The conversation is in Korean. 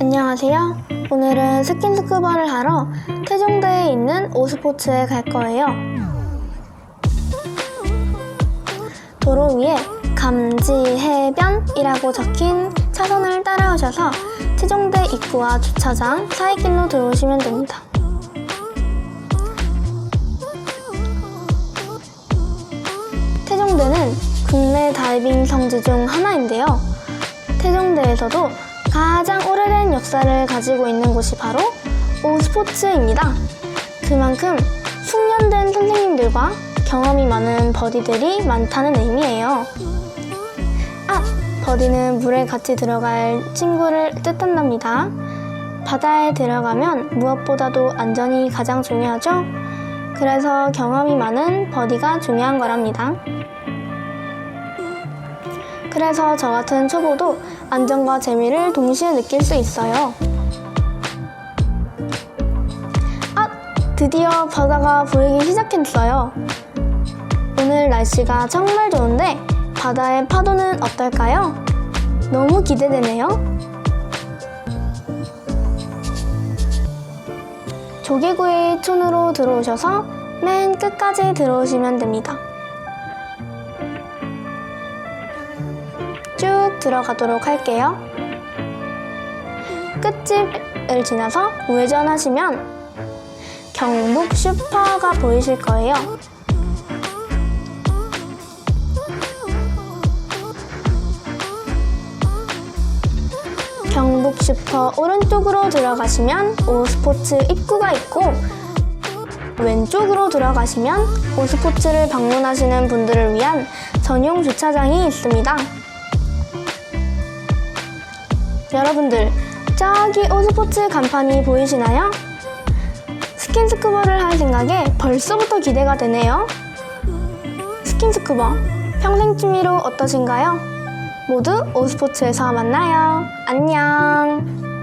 안녕하세요. 오늘은 스킨스쿠버를 하러 태종대에 있는 오스포츠에 갈 거예요. 도로 위에 감지 해변이라고 적힌 차선을 따라오셔서 태종대 입구와 주차장 사이길로 들어오시면 됩니다. 태종대는 국내 다이빙 성지 중 하나인데요. 태종대에서도 가장 오래된 역사를 가지고 있는 곳이 바로 오스포츠입니다. 그만큼 숙련된 선생님들과 경험이 많은 버디들이 많다는 의미예요. 아, 버디는 물에 같이 들어갈 친구를 뜻한답니다. 바다에 들어가면 무엇보다도 안전이 가장 중요하죠? 그래서 경험이 많은 버디가 중요한 거랍니다. 그래서 저 같은 초보도 안전과 재미를 동시에 느낄 수 있어요. 아, 드디어 바다가 보이기 시작했어요. 오늘 날씨가 정말 좋은데 바다의 파도는 어떨까요? 너무 기대되네요. 조개구이 촌으로 들어오셔서 맨 끝까지 들어오시면 됩니다. 들어가도록 할게요. 끝집을 지나서 우회전하시면 경북 슈퍼가 보이실 거예요. 경북 슈퍼 오른쪽으로 들어가시면 오스포츠 입구가 있고 왼쪽으로 들어가시면 오스포츠를 방문하시는 분들을 위한 전용 주차장이 있습니다. 여러분들, 저기 오스포츠 간판이 보이시나요? 스킨스쿠버를 할 생각에 벌써부터 기대가 되네요. 스킨스쿠버, 평생 취미로 어떠신가요? 모두 오스포츠에서 만나요. 안녕!